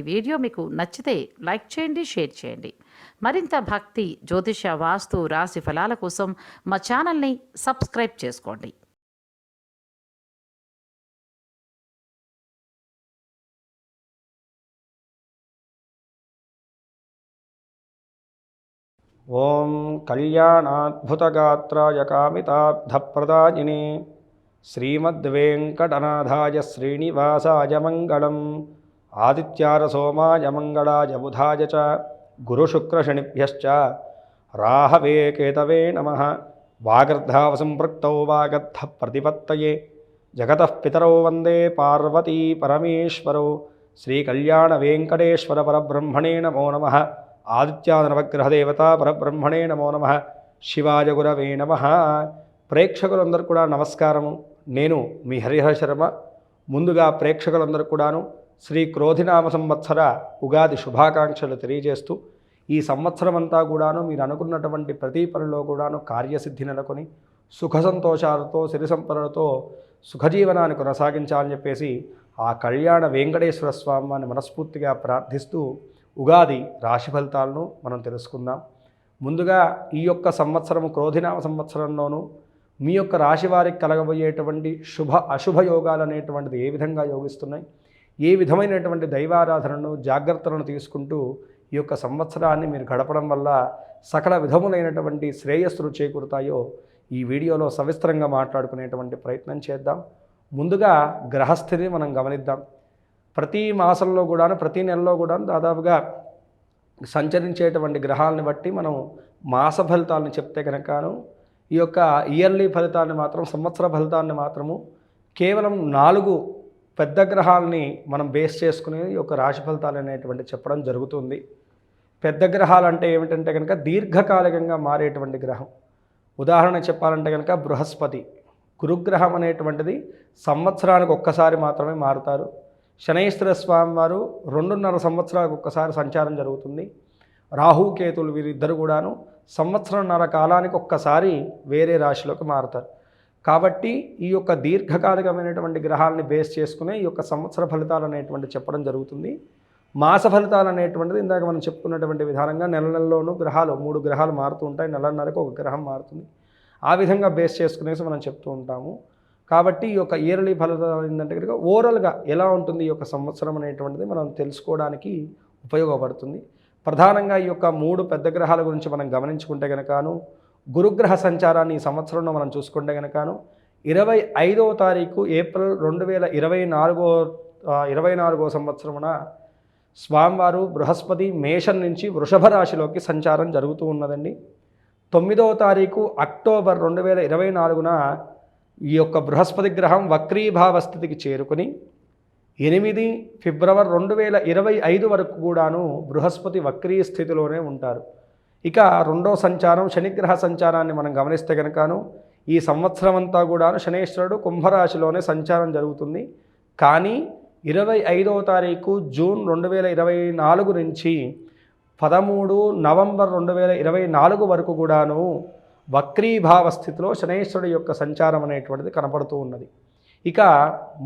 ఈ వీడియో మీకు నచ్చితే లైక్ చేయండి షేర్ చేయండి. మరింత భక్తి జ్యోతిష వాస్తు రాశి ఫలాల కోసం మా ఛానల్ని సబ్స్క్రైబ్ చేసుకోండి. ఓం కళ్యాణాద్భుతగాత్రాయ కామితార్థప్రదాయిని శ్రీమద్వేంకటనాథాయ శ్రీనివాసాయ మంగళం. ఆదిత్యారసోమా యమంగళా జబుధాయ బుధాయ చ గురుశుక్రశనిభ్యశ్చ. రాహవే కేతవే నమ. వాగర్ధావసంపృక్తౌ వాగర్ధ ప్రతిపత్తయే జగత పితరౌ వందే పార్వతీ పరమేశ్వరౌ. శ్రీకళ్యాణవేంకటేశ్వర పరబ్రహ్మణే నమో నమ. ఆదిత్యానవగ్రహదేవత పరబ్రహ్మణే నమో నమ. శివాజగురవే నమ. ప్రేక్షకులందరూ కూడా నమస్కారము. నేను మీ హరిహర శర్మ. ముందుగా ప్రేక్షకులందరూ కూడాను శ్రీ క్రోధినామ సంవత్సర ఉగాది శుభాకాంక్షలు తెలియజేస్తూ ఈ సంవత్సరం అంతా కూడాను మీరు అనుకున్నటువంటి ప్రతి పనిలో కూడాను కార్యసిద్ధి నెలకొని సుఖ సంతోషాలతో సిరి సంపదలతో సుఖజీవనాన్ని కొనసాగించాలని చెప్పేసి ఆ కళ్యాణ వెంకటేశ్వర స్వామిని మనస్ఫూర్తిగా ప్రార్థిస్తూ ఉగాది రాశి ఫలితాలను మనం తెలుసుకుందాం. ముందుగా ఈ యొక్క సంవత్సరము క్రోధినామ సంవత్సరంలోనూ మీ యొక్క రాశి వారికి కలగబోయేటువంటి శుభ అశుభ యోగాలు అనేటువంటిది ఏ విధంగా యోగిస్తున్నాయి? ఏ విధమైనటువంటి దైవారాధనను జాగ్రత్తలను తీసుకుంటూ ఈ యొక్క సంవత్సరాన్ని మీరు గడపడం వల్ల సకల విధములైనటువంటి శ్రేయస్సులు చేకూరుతాయో ఈ వీడియోలో సవిస్తరంగా మాట్లాడుకునేటువంటి ప్రయత్నం చేద్దాం. ముందుగా గ్రహస్థితిని మనం గమనిద్దాం. ప్రతి మాసంలో కూడాను ప్రతి నెలలో కూడా దాదాపుగా సంచరించేటువంటి గ్రహాలను బట్టి మనం మాస ఫలితాలను చెప్తే కనుకను ఈ యొక్క ఇయర్లీ ఫలితాన్ని మాత్రం సంవత్సర ఫలితాన్ని మాత్రము కేవలం నాలుగు పెద్ద గ్రహాలని మనం బేస్ చేసుకుని ఒక యొక్క రాశి ఫలితాలు అనేటువంటి చెప్పడం జరుగుతుంది. పెద్ద గ్రహాలు అంటే ఏమిటంటే కనుక దీర్ఘకాలికంగా మారేటువంటి గ్రహం. ఉదాహరణ చెప్పాలంటే కనుక బృహస్పతి. గురుగ్రహం అనేటువంటిది సంవత్సరానికి ఒక్కసారి మాత్రమే మారుతారు. శనైశ్వర స్వామి వారు రెండున్నర సంవత్సరాలకు ఒక్కసారి సంచారం జరుగుతుంది. రాహు కేతులు వీరిద్దరు కూడాను సంవత్సరంన్నర కాలానికి ఒక్కసారి వేరే రాశిలోకి మారుతారు. కాబట్టి ఈ యొక్క దీర్ఘకాలికమైనటువంటి గ్రహాలని బేస్ చేసుకునే ఈ యొక్క సంవత్సర ఫలితాలు అనేటువంటి చెప్పడం జరుగుతుంది. మాస ఫలితాలు అనేటువంటిది ఇందాక మనం చెప్పుకున్నటువంటి విధానంగా నెల నెలలోనూ గ్రహాలు మూడు గ్రహాలు మారుతూ ఉంటాయి. నెలన్నరకు ఒక గ్రహం మారుతుంది. ఆ విధంగా బేస్ చేసుకునేసి మనం చెప్తూ ఉంటాము. కాబట్టి ఈ యొక్క ఇయర్లీ ఫలితాలు ఏంటంటే కనుక ఓవరాల్గా ఎలా ఉంటుంది ఈ యొక్క సంవత్సరం అనేటువంటిది మనం తెలుసుకోవడానికి ఉపయోగపడుతుంది. ప్రధానంగా ఈ యొక్క మూడు పెద్ద గ్రహాల గురించి మనం గమనించుకుంటే కనుకను గురుగ్రహ సంచారాన్ని ఈ సంవత్సరంలో మనం చూసుకుంటే కనుకను ఇరవై ఐదవ తారీఖు ఏప్రిల్ రెండు వేల ఇరవై నాలుగో ఇరవై నాలుగో సంవత్సరమున స్వామివారు బృహస్పతి మేషం నుంచి వృషభ రాశిలోకి సంచారం జరుగుతూ ఉన్నదండి. తొమ్మిదవ తారీఖు అక్టోబర్ రెండు వేల ఇరవై నాలుగున ఈ యొక్క బృహస్పతి గ్రహం వక్రీభావ స్థితికి చేరుకుని ఎనిమిది ఫిబ్రవరి రెండు వేల ఇరవై ఐదు వరకు కూడాను బృహస్పతి వక్రీ స్థితిలోనే ఉంటారు. ఇక రెండో సంచారం శనిగ్రహ సంచారాన్ని మనం గమనిస్తే కనుకను ఈ సంవత్సరం అంతా కూడాను శనేశ్వరుడు కుంభరాశిలోనే సంచారం జరుగుతుంది. కానీ ఇరవై ఐదవ తారీఖు జూన్ రెండు వేల ఇరవై నాలుగు నుంచి పదమూడు నవంబర్ రెండు వేల ఇరవై నాలుగు వరకు కూడాను వక్రీభావ స్థితిలో శనేశ్వరుడు యొక్క సంచారం అనేటువంటిది కనపడుతూ ఉన్నది. ఇక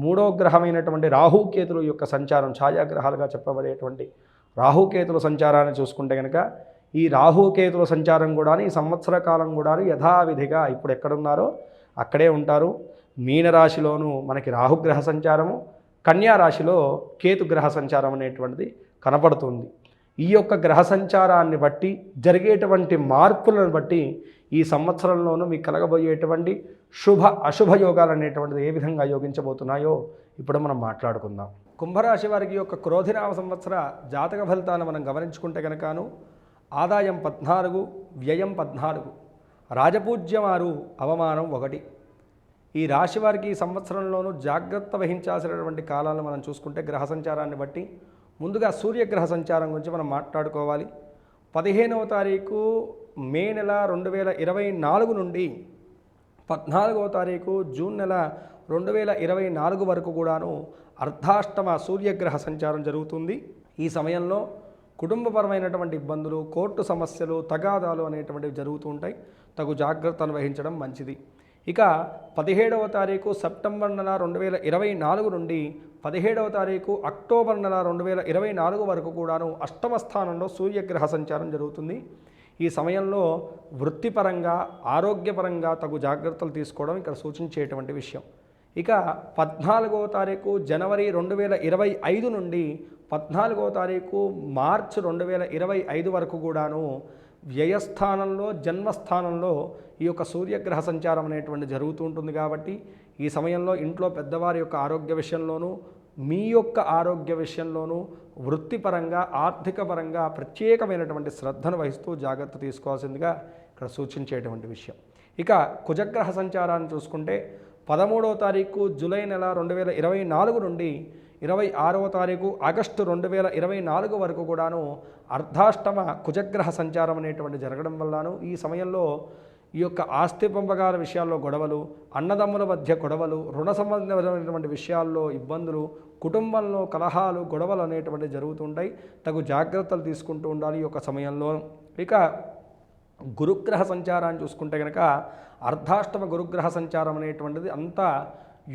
మూడో గ్రహమైనటువంటి రాహుకేతుల యొక్క సంచారం ఛాయాగ్రహాలుగా చెప్పబడేటువంటి రాహుకేతుల సంచారాన్ని చూసుకుంటే కనుక ఈ రాహుకేతుల సంచారం కూడా ఈ సంవత్సర కాలం కూడా యథావిధిగా ఇప్పుడు ఎక్కడున్నారో అక్కడే ఉంటారు. మీనరాశిలోనూ మనకి రాహుగ్రహ సంచారము కన్యా రాశిలో కేతుగ్రహ సంచారం అనేటువంటిది కనపడుతుంది. ఈ యొక్క గ్రహ సంచారాన్ని బట్టి జరిగేటువంటి మార్పులను బట్టి ఈ సంవత్సరంలోనూ మీకు కలగబోయేటువంటి శుభ అశుభ యోగాలు అనేటువంటిది ఏ విధంగా యోగించబోతున్నాయో ఇప్పుడు మనం మాట్లాడుకుందాం. కుంభరాశి వారికి యొక్క క్రోధినామ సంవత్సర జాతక ఫలితాలను మనం గమనించుకుంటే కనుకను ఆదాయం పద్నాలుగు వ్యయం పద్నాలుగు. రాజపూజ్యమారు అవమానం ఒకటి. ఈ రాశి వారికి ఈ సంవత్సరంలోనూ జాగ్రత్త వహించాల్సినటువంటి కాలాలను మనం చూసుకుంటే గ్రహ సంచారాన్ని బట్టి ముందుగా సూర్యగ్రహ సంచారం గురించి మనం మాట్లాడుకోవాలి. పదిహేనవ తారీఖు మే నెల రెండు వేల ఇరవై నాలుగు నుండి పద్నాలుగవ తారీఖు జూన్ నెల రెండు వేల ఇరవై నాలుగు వరకు కూడాను అర్ధాష్టమ సూర్యగ్రహ సంచారం జరుగుతుంది. ఈ సమయంలో కుటుంబపరమైనటువంటి ఇబ్బందులు కోర్టు సమస్యలు తగాదాలు అనేటువంటివి జరుగుతూ ఉంటాయి. తగు జాగ్రత్తను వహించడం మంచిది. ఇక పదిహేడవ తారీఖు సెప్టెంబర్ నెల రెండు వేల ఇరవై నాలుగు నుండి పదిహేడవ తారీఖు అక్టోబర్ నెల రెండు వేల ఇరవై నాలుగు వరకు కూడాను అష్టమ స్థానంలో సూర్యగ్రహ సంచారం జరుగుతుంది. ఈ సమయంలో వృత్తిపరంగా ఆరోగ్యపరంగా తగు జాగ్రత్తలు తీసుకోవడం ఇక్కడ సూచించేటువంటి విషయం. ఇక పద్నాలుగో తారీఖు జనవరి రెండు వేల ఇరవై ఐదు నుండి పద్నాలుగో తారీఖు మార్చ్ రెండు వేల ఇరవై ఐదు వరకు కూడాను వ్యయస్థానంలో జన్మస్థానంలో ఈ యొక్క సూర్యగ్రహ సంచారం అనేటువంటి జరుగుతూ ఉంటుంది కాబట్టి ఈ సమయంలో ఇంట్లో పెద్దవారి యొక్క ఆరోగ్య విషయంలోనూ మీ యొక్క ఆరోగ్య విషయంలోనూ వృత్తిపరంగా ఆర్థిక పరంగా ప్రత్యేకమైనటువంటి శ్రద్ధను వహిస్తూ జాగ్రత్త తీసుకోవాల్సిందిగా ఇక్కడ సూచించేటువంటి విషయం. ఇక కుజగ్రహ సంచారాన్ని చూసుకుంటే పదమూడవ తారీఖు జూలై నెల రెండు వేల ఇరవై నాలుగు నుండి ఇరవై ఆరవ తారీఖు ఆగస్టు రెండు వేల ఇరవై నాలుగు వరకు కూడాను అర్ధాష్టమ కుజగ్రహ సంచారం అనేటువంటి జరగడం వల్లను. ఈ సమయంలో ఈ యొక్క ఆస్తి పంపకాల విషయాల్లో గొడవలు అన్నదమ్ముల మధ్య గొడవలు రుణ సంబంధమైనటువంటి విషయాల్లో ఇబ్బందులు కుటుంబంలో కలహాలు గొడవలు అనేటువంటివి జరుగుతుంటాయి తగు జాగ్రత్తలు తీసుకుంటూ ఉండాలి ఈ యొక్క సమయంలో. ఇక గురుగ్రహ సంచారాన్ని చూసుకుంటే కనుక అర్ధాష్టమ గురుగ్రహ సంచారం అనేటువంటిది అంత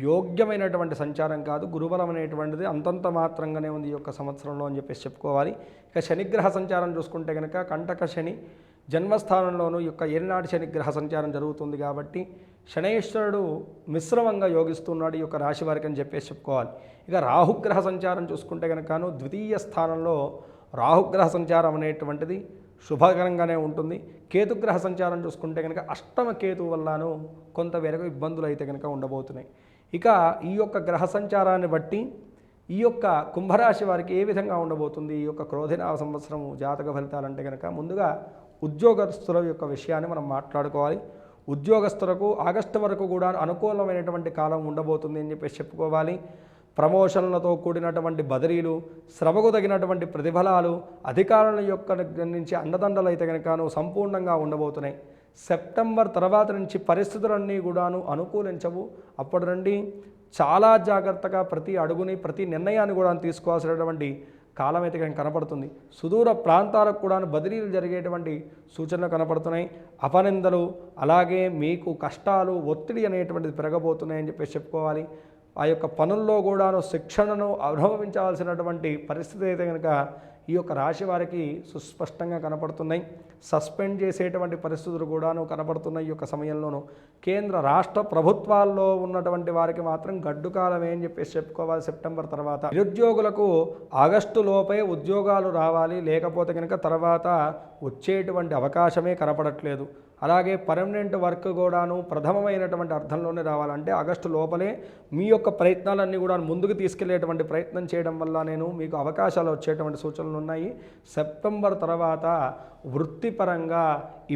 యోగ్యమైనటువంటి సంచారం కాదు గురుబలం అనేటువంటిది అంతంత మాత్రంగానే ఉంది ఈ యొక్క సంవత్సరంలో అని చెప్పేసి చెప్పుకోవాలి. ఇక శనిగ్రహ సంచారం చూసుకుంటే కనుక కంటక శని జన్మస్థానంలోనూ ఈ యొక్క ఏనాటి శనిగ్రహ సంచారం జరుగుతుంది కాబట్టి శనైశ్వరుడు మిశ్రమంగా యోగిస్తున్నాడు ఈ యొక్క రాశి వారికి అని చెప్పేసి చెప్పుకోవాలి. ఇక రాహుగ్రహ సంచారం చూసుకుంటే కనుకను ద్వితీయ స్థానంలో రాహుగ్రహ సంచారం అనేటువంటిది శుభకరంగానే ఉంటుంది. కేతుగ్రహ సంచారం చూసుకుంటే కనుక అష్టమ కేతు వల్లను కొంత ఇబ్బందులు అయితే కనుక ఉండబోతున్నాయి. ఇక ఈ యొక్క గ్రహ సంచారాన్ని బట్టి ఈ యొక్క కుంభరాశి వారికి ఏ విధంగా ఉండబోతుంది? ఈ యొక్క క్రోధినావ సంవత్సరం జాతక ఫలితాలంటే కనుక ముందుగా ఉద్యోగస్తుల యొక్క విషయాన్ని మనం మాట్లాడుకోవాలి. ఉద్యోగస్తులకు ఆగస్టు వరకు కూడా అనుకూలమైనటువంటి కాలం ఉండబోతుంది అని చెప్పేసి చెప్పుకోవాలి. ప్రమోషన్లతో కూడినటువంటి బదిలీలు శ్రమకు తగినటువంటి ప్రతిఫలాలు అధికారుల యొక్క నుంచి అండదండలు అయితే కనుకను సంపూర్ణంగా ఉండబోతున్నాయి. సెప్టెంబర్ తర్వాత నుంచి పరిస్థితులన్నీ కూడాను అనుకూలించవు. అప్పటి నుండి చాలా జాగ్రత్తగా ప్రతి అడుగుని ప్రతి నిర్ణయాన్ని కూడా తీసుకోవాల్సినటువంటి కాలం అయితే కనుక కనపడుతుంది. సుదూర ప్రాంతాలకు కూడా బదిలీలు జరిగేటువంటి సూచనలు కనపడుతున్నాయి. అపనిందలు అలాగే మీకు కష్టాలు ఒత్తిడి అనేటువంటిది పెరగబోతున్నాయని చెప్పేసి చెప్పుకోవాలి. ఆ యొక్క పనుల్లో కూడాను శిక్షణను అనుభవించాల్సినటువంటి పరిస్థితి అయితే కనుక ఈ యొక్క రాశి వారికి సుస్పష్టంగా కనపడుతున్నాయి. సస్పెండ్ చేసేటువంటి పరిస్థితులు కూడాను కనబడుతున్న ఈ యొక్క సమయంలోనూ. కేంద్ర రాష్ట్ర ప్రభుత్వాల్లో ఉన్నటువంటి వారికి మాత్రం గడ్డు కాలమే అని చెప్పేసి చెప్పుకోవాలి సెప్టెంబర్ తర్వాత. నిరుద్యోగులకు ఆగస్టు లోపే ఉద్యోగాలు రావాలి లేకపోతే కనుక తర్వాత వచ్చేటువంటి అవకాశమే కనపడట్లేదు. అలాగే పర్మనెంట్ వర్క్ కూడాను ప్రథమమైనటువంటి అర్థంలోనే రావాలంటే ఆగస్టు లోపలే మీ యొక్క ప్రయత్నాలన్నీ కూడా ముందుకు తీసుకెళ్ళేటువంటి ప్రయత్నం చేయడం వల్ల నేను మీకు అవకాశాలు వచ్చేటువంటి సూచనలు ఉన్నాయి. సెప్టెంబర్ తర్వాత వృత్తి వృత్తిపరంగా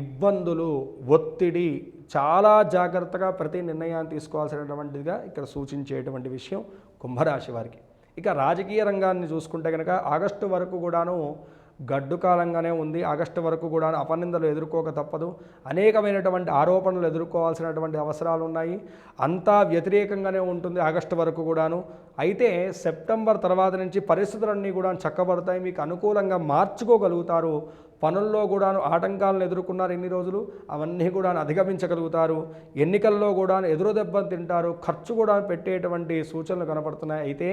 ఇబ్బందులు ఒత్తిడి చాలా జాగ్రత్తగా ప్రతి నిర్ణయాన్ని తీసుకోవాల్సినటువంటిదిగా ఇక్కడ సూచించేటువంటి విషయం కుంభరాశి వారికి. ఇక రాజకీయ రంగాన్ని చూసుకుంటే కనుక ఆగస్టు వరకు కూడాను గడ్డు కాలంగానే ఉంది. ఆగస్టు వరకు కూడా అపనిందలు ఎదుర్కోక తప్పదు. అనేకమైనటువంటి ఆరోపణలు ఎదుర్కోవాల్సినటువంటి అవసరాలు ఉన్నాయి. అంతా వ్యతిరేకంగానే ఉంటుంది ఆగస్టు వరకు కూడాను. అయితే సెప్టెంబర్ తర్వాత నుంచి పరిస్థితులన్నీ కూడా చక్కబడతాయి. మీకు అనుకూలంగా మార్చుకోగలుగుతారు. పనుల్లో కూడాను ఆటంకాలను ఎదుర్కొన్నారు ఎన్ని రోజులు? అవన్నీ కూడా అధిగమించగలుగుతారు. ఎన్నికల్లో కూడా ఎదురు దెబ్బ తింటారు. ఖర్చు కూడా పెట్టేటువంటి సూచనలు కనపడుతున్నాయి. అయితే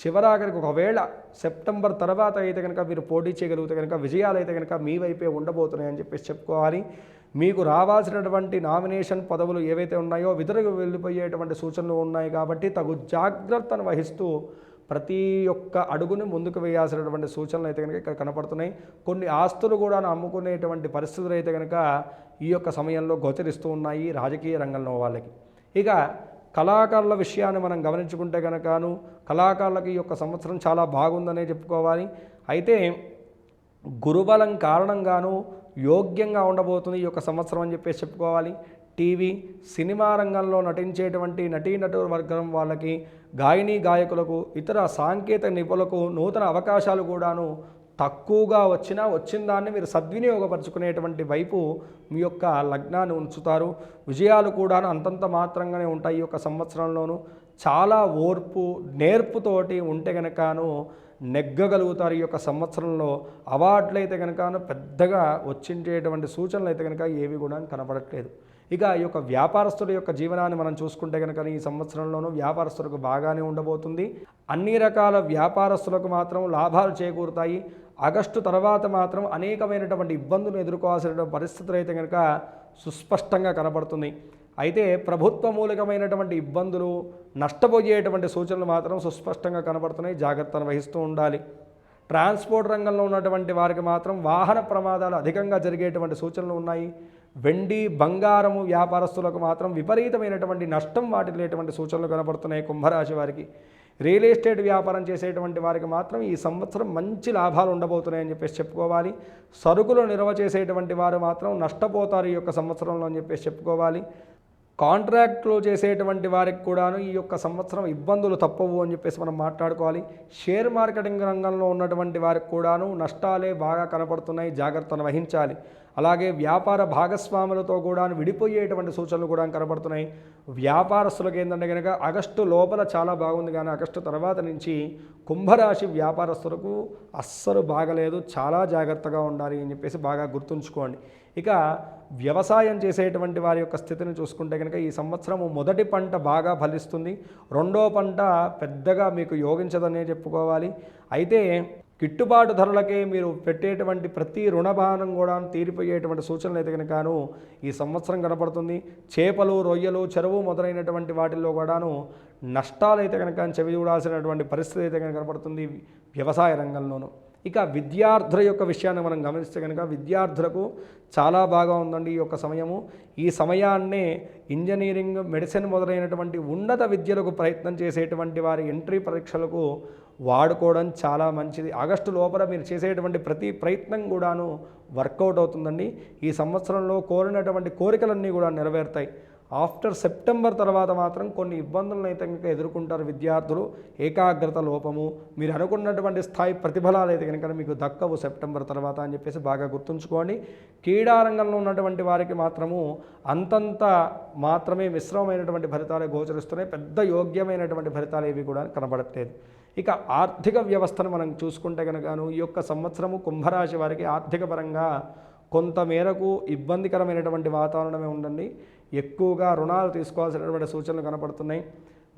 చివరాఖరికి ఒకవేళ సెప్టెంబర్ తర్వాత అయితే కనుక మీరు పోటీ చేయగలిగితే కనుక విజయాలు అయితే కనుక మీ వైపే ఉండబోతున్నాయని చెప్పేసి చెప్పుకోవాలి. మీకు రావాల్సినటువంటి నామినేషన్ పదవులు ఏవైతే ఉన్నాయో విధులకు వెళ్ళిపోయేటువంటి సూచనలు ఉన్నాయి కాబట్టి తగు జాగ్రత్తను వహిస్తూ ప్రతి ఒక్క అడుగుని ముందుకు వేయాల్సినటువంటి సూచనలు అయితే కనుక ఇక్కడ కనపడుతున్నాయి. కొన్ని ఆస్తులు కూడా అమ్ముకునేటువంటి పరిస్థితులు అయితే కనుక ఈ యొక్క సమయంలో గోచరిస్తూ ఉన్నాయి రాజకీయ రంగంలో వాళ్ళకి. ఇక కళాకారుల విషయాన్ని మనం గమనించుకుంటే కనుకను కళాకారులకు ఈ యొక్క సంవత్సరం చాలా బాగుందనే చెప్పుకోవాలి. అయితే గురుబలం కారణంగాను యోగ్యంగా ఉండబోతుంది ఈ యొక్క సంవత్సరం అని చెప్పేసి చెప్పుకోవాలి. టీవీ సినిమా రంగంలో నటించేటువంటి నటీనటు వర్గం వాళ్ళకి గాయని గాయకులకు ఇతర సాంకేతిక నిపుణులకు నూతన అవకాశాలు కూడాను తక్కువగా వచ్చినా వచ్చిన దాన్ని మీరు సద్వినియోగపరచుకునేటువంటి వైపు మీ యొక్క లగ్నాన్ని ఉంచుతారు. విజయాలు కూడా అంతంత మాత్రంగానే ఉంటాయి ఈ యొక్క సంవత్సరంలోనూ. చాలా ఓర్పు నేర్పుతోటి ఉంటే గనకను నెగ్గగలుగుతారు ఈ యొక్క సంవత్సరంలో. అవార్డులు అయితే కనుక పెద్దగా వచ్చించేటువంటి సూచనలు అయితే కనుక ఏవి కూడా కనపడట్లేదు. ఇక ఈ యొక్క వ్యాపారస్తుల యొక్క జీవనాన్ని మనం చూసుకుంటే కనుక ఈ సంవత్సరంలోనూ వ్యాపారస్తులకు బాగానే ఉండబోతుంది. అన్ని రకాల వ్యాపారస్తులకు మాత్రం లాభాలు చేకూరుతాయి. ఆగస్టు తర్వాత మాత్రం అనేకమైనటువంటి ఇబ్బందులు ఎదుర్కోవాల్సిన పరిస్థితులు అయితే కనుక సుస్పష్టంగా కనబడుతుంది. అయితే ప్రభుత్వ మూలకమైనటువంటి ఇబ్బందులు నష్టపోయేటువంటి సూచనలు మాత్రం సుస్పష్టంగా కనబడుతున్నాయి. జాగ్రత్తను వహిస్తూ ఉండాలి. ట్రాన్స్పోర్ట్ రంగంలో ఉన్నటువంటి వారికి మాత్రం వాహన ప్రమాదాలు అధికంగా జరిగేటువంటి సూచనలు ఉన్నాయి. వెండి బంగారము వ్యాపారస్తులకు మాత్రం విపరీతమైనటువంటి నష్టం వాటిల్లేటువంటి సూచనలు కనబడుతున్నాయి కుంభరాశి వారికి. రియల్ ఎస్టేట్ వ్యాపారం చేసేటువంటి వారికి మాత్రం ఈ సంవత్సరం మంచి లాభాలు ఉండబోతున్నాయని చెప్పేసి చెప్పుకోవాలి. సరుకులు నిల్వ చేసేటువంటి వారు మాత్రం నష్టపోతారు ఈ యొక్క సంవత్సరంలో అని చెప్పేసి చెప్పుకోవాలి. కాంట్రాక్ట్లో చేసేటువంటి వారికి కూడాను ఈ యొక్క సంవత్సరం ఇబ్బందులు తప్పవు అని చెప్పేసి మనం మాట్లాడుకోవాలి. షేర్ మార్కెటింగ్ రంగంలో ఉన్నటువంటి వారికి కూడాను నష్టాలే బాగా కనపడుతున్నాయి జాగ్రత్తను వహించాలి. అలాగే వ్యాపార భాగస్వాములతో కూడా విడిపోయేటువంటి సూచనలు కూడా కనపడుతున్నాయి. వ్యాపారస్తులకు ఏంటంటే కనుక ఆగస్టు లోపల చాలా బాగుంది కానీ ఆగస్టు తర్వాత నుంచి కుంభరాశి వ్యాపారస్తులకు అస్సలు బాగలేదు చాలా జాగ్రత్తగా ఉండాలి అని చెప్పేసి బాగా గుర్తుంచుకోండి. ఇక వ్యవసాయం చేసేటువంటి వారి యొక్క స్థితిని చూసుకుంటే కనుక ఈ సంవత్సరము మొదటి పంట బాగా ఫలిస్తుంది. రెండో పంట పెద్దగా మీకు యోగించదనే చెప్పుకోవాలి. అయితే గిట్టుబాటు ధరలకే మీరు పెట్టేటువంటి ప్రతి రుణభారం కూడా తీరిపోయేటువంటి సూచనలు అయితే కనుకను ఈ సంవత్సరం కనపడుతుంది. చేపలు రొయ్యలు చెరువు మొదలైనటువంటి వాటిల్లో కూడాను నష్టాలు అయితే కనుక చెవి చూడాల్సినటువంటి పరిస్థితి అయితే కనుక కనపడుతుంది వ్యవసాయ రంగంలోనూ. ఇక విద్యార్థుల యొక్క విషయాన్ని మనం గమనిస్తే కనుక విద్యార్థులకు చాలా బాగా ఉందండి ఈ యొక్క సమయము. ఈ సమయాన్నే ఇంజనీరింగ్ మెడిసిన్ మొదలైనటువంటి ఉన్నత విద్యలకు ప్రయత్నం చేసేటువంటి వారి ఎంట్రీ పరీక్షలకు వాడుకోవడం చాలా మంచిది. ఆగస్టు లోపల మీరు చేసేటువంటి ప్రతి ప్రయత్నం కూడాను వర్కౌట్ అవుతుందండి. ఈ సంవత్సరంలో కోరినటువంటి కోరికలన్నీ కూడా నెరవేరుతాయి. ఆఫ్టర్ సెప్టెంబర్ తర్వాత మాత్రం కొన్ని ఇబ్బందులను అయితే కనుక ఎదుర్కొంటారు విద్యార్థులు. ఏకాగ్రత లోపము మీరు అనుకున్నటువంటి స్థాయి ప్రతిఫలాలు అయితే కనుక మీకు దక్కవు సెప్టెంబర్ తర్వాత అని చెప్పేసి బాగా గుర్తుంచుకోండి. క్రీడారంగంలో ఉన్నటువంటి వారికి మాత్రము అంతంత మాత్రమే మిశ్రమమైనటువంటి ఫలితాలే గోచరిస్తున్నాయి. పెద్ద యోగ్యమైనటువంటి ఫలితాలు ఏవి కూడా కనబడట్లేదు. ఇక ఆర్థిక వ్యవస్థను మనం చూసుకుంటే కనుకను ఈ యొక్క సంవత్సరము కుంభరాశి వారికి ఆర్థిక పరంగా కొంతమేరకు ఇబ్బందికరమైనటువంటి వాతావరణమే ఉండండి ఎక్కువగా రుణాలు తీసుకోవాల్సినటువంటి సూచనలు కనపడుతున్నాయి.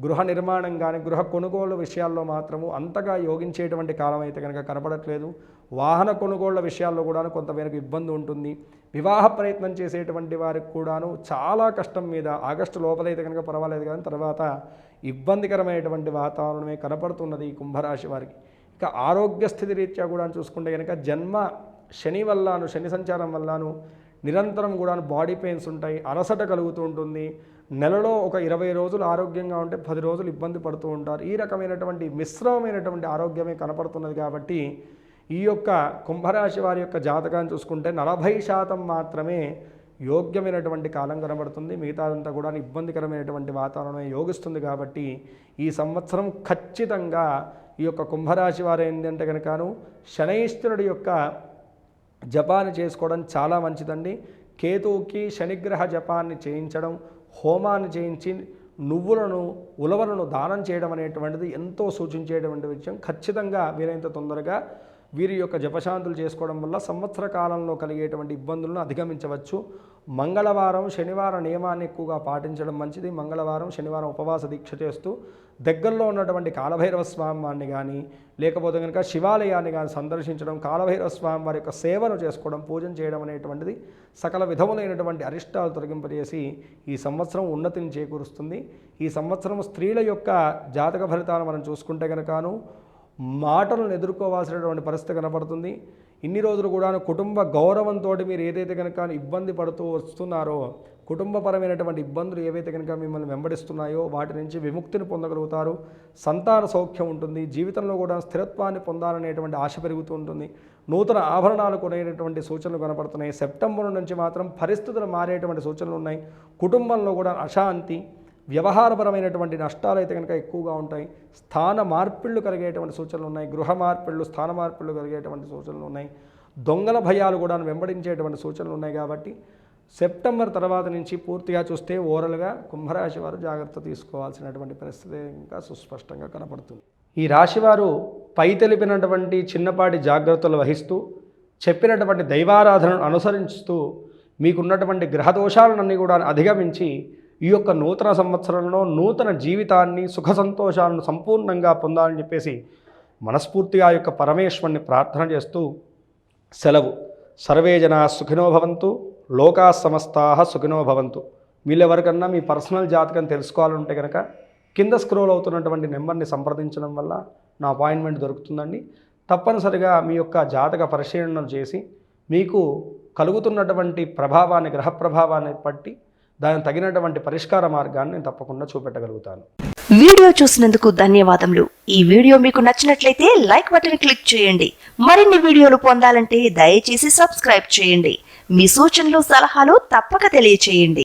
గృహ నిర్మాణం కానీ గృహ కొనుగోలు విషయాల్లో మాత్రము అంతగా యోగించేటువంటి కాలం అయితే కనుక కనపడట్లేదు. వాహన కొనుగోళ్ళ విషయాల్లో కూడా కొంతమేరకు ఇబ్బంది ఉంటుంది. వివాహ ప్రయత్నం చేసేటువంటి వారికి కూడాను చాలా కష్టం మీద ఆగస్టు లోపలైతే కనుక పర్వాలేదు కానీ తర్వాత ఇబ్బందికరమైనటువంటి వాతావరణమే కనపడుతున్నది ఈ కుంభరాశి వారికి. ఇక ఆరోగ్య స్థితి రీత్యా కూడా చూసుకుంటే కనుక జన్మ శని వల్లాను శని సంచారం వల్లాను నిరంతరం కూడా బాడీ పెయిన్స్ ఉంటాయి అలసట కలుగుతూ ఉంటుంది. నెలలో ఒక ఇరవై రోజులు ఆరోగ్యంగా ఉంటే పది రోజులు ఇబ్బంది పడుతూ ఉంటారు. ఈ రకమైనటువంటి మిశ్రమమైనటువంటి ఆరోగ్యమే కనపడుతున్నది కాబట్టి ఈ యొక్క కుంభరాశి వారి యొక్క జాతకాన్ని చూసుకుంటే నలభై శాతం మాత్రమే యోగ్యమైనటువంటి కాలం కనబడుతుంది. మిగతాదంతా కూడా ఇబ్బందికరమైనటువంటి వాతావరణమే యోగిస్తుంది కాబట్టి ఈ సంవత్సరం ఖచ్చితంగా ఈ యొక్క కుంభరాశి వారు ఏంటంటే కనుకను శనైశ్వరుడి యొక్క జపాన్ని చేసుకోవడం చాలా మంచిదండి. కేతువుకి శనిగ్రహ జపాన్ని చేయించడం హోమాన్ని చేయించి నువ్వులను ఉలవలను దానం చేయడం అనేటువంటిది ఎంతో సూచించేటువంటి విషయం. ఖచ్చితంగా వీలైనంత తొందరగా వీరి యొక్క జపశాంతులు చేసుకోవడం వల్ల సంవత్సర కాలంలో కలిగేటువంటి ఇబ్బందులను అధిగమించవచ్చు. మంగళవారం శనివారం నియమాన్ని ఎక్కువగా పాటించడం మంచిది. మంగళవారం శనివారం ఉపవాస దీక్ష చేస్తూ దగ్గరలో ఉన్నటువంటి కాలభైరవ స్వామాన్ని కానీ లేకపోతే కనుక శివాలయాన్ని కానీ సందర్శించడం కాలభైరవ స్వామి వారి యొక్క సేవను చేసుకోవడం పూజన చేయడం అనేటువంటిది సకల విధములైనటువంటి అరిష్టాలు తొలగింపజేసి ఈ సంవత్సరం ఉన్నతిని చేకూరుస్తుంది. ఈ సంవత్సరం స్త్రీల యొక్క జాతక ఫలితాలను మనం చూసుకుంటే కనుకను మాటలను ఎదుర్కోవాల్సినటువంటి పరిస్థితి కనపడుతుంది. ఇన్ని రోజులు కూడా కుటుంబ గౌరవంతో మీరు ఏదైతే కనుక ఇబ్బంది పడుతూ వస్తున్నారో కుటుంబపరమైనటువంటి ఇబ్బందులు ఏవైతే కనుక మిమ్మల్ని వెంబడిస్తున్నాయో వాటి నుంచి విముక్తిని పొందగలుగుతారు. సంతాన సౌఖ్యం ఉంటుంది. జీవితంలో కూడా స్థిరత్వాన్ని పొందాలనేటువంటి ఆశ పెరుగుతూ ఉంటుంది. నూతన ఆభరణాలు కొనేటటువంటి సూచనలు కనపడుతున్నాయి. సెప్టెంబర్ నుంచి మాత్రం పరిస్థితులు మారేటువంటి సూచనలు ఉన్నాయి. కుటుంబంలో కూడా అశాంతి వ్యవహారపరమైనటువంటి నష్టాలు అయితే కనుక ఎక్కువగా ఉంటాయి. స్థాన మార్పిళ్ళు కలిగేటువంటి సూచనలు ఉన్నాయి. గృహ మార్పిళ్ళు స్థాన మార్పిళ్ళు కలిగేటువంటి సూచనలు ఉన్నాయి. దొంగల భయాలు కూడా వెంబడించేటువంటి సూచనలు ఉన్నాయి కాబట్టి సెప్టెంబర్ తర్వాత నుంచి పూర్తిగా చూస్తే ఓరల్గా కుంభరాశి వారు జాగ్రత్త తీసుకోవాల్సినటువంటి పరిస్థితి ఇంకా సుస్పష్టంగా కనపడుతుంది. ఈ రాశివారు పై తెలిపినటువంటి చిన్నపాటి జాగ్రత్తలు వహిస్తూ చెప్పినటువంటి దైవారాధనను అనుసరిస్తూ మీకున్నటువంటి గ్రహదోషాలను దోషాలన్నీ కూడా అధిగమించి ఈ యొక్క నూతన సంవత్సరంలో నూతన జీవితాన్ని సుఖ సంతోషాలను సంపూర్ణంగా పొందాలని చెప్పేసి మనస్ఫూర్తిగా ఆ యొక్క పరమేశ్వరుని ప్రార్థన చేస్తూ సెలవు. సర్వే జనా సుఖినో భవంతు లోకా సమస్తా సుఖినో భవంతు. వీళ్ళెవరికన్నా మీ పర్సనల్ జాతకం తెలుసుకోవాలంటే కనుక కింద స్క్రోల్ అవుతున్నటువంటి నెంబర్ని సంప్రదించడం వల్ల నా అపాయింట్మెంట్ దొరుకుతుందండి. తప్పనిసరిగా మీ యొక్క జాతక పరిశీలన చేసి మీకు కలుగుతున్నటువంటి ప్రభావాన్ని గ్రహ ప్రభావాన్ని బట్టి దానికి తగినటువంటి పరిష్కార మార్గాన్ని నేను తప్పకుండా చూపెట్టగలుగుతాను. వీడియో చూసినందుకు ధన్యవాదములు. ఈ వీడియో మీకు నచ్చినట్లయితే లైక్ బటన్ క్లిక్ చేయండి. మరిన్ని వీడియోలు పొందాలంటే దయచేసి సబ్స్క్రైబ్ చేయండి. మీ సూచనలు సలహాలు తప్పక తెలియచేయండి.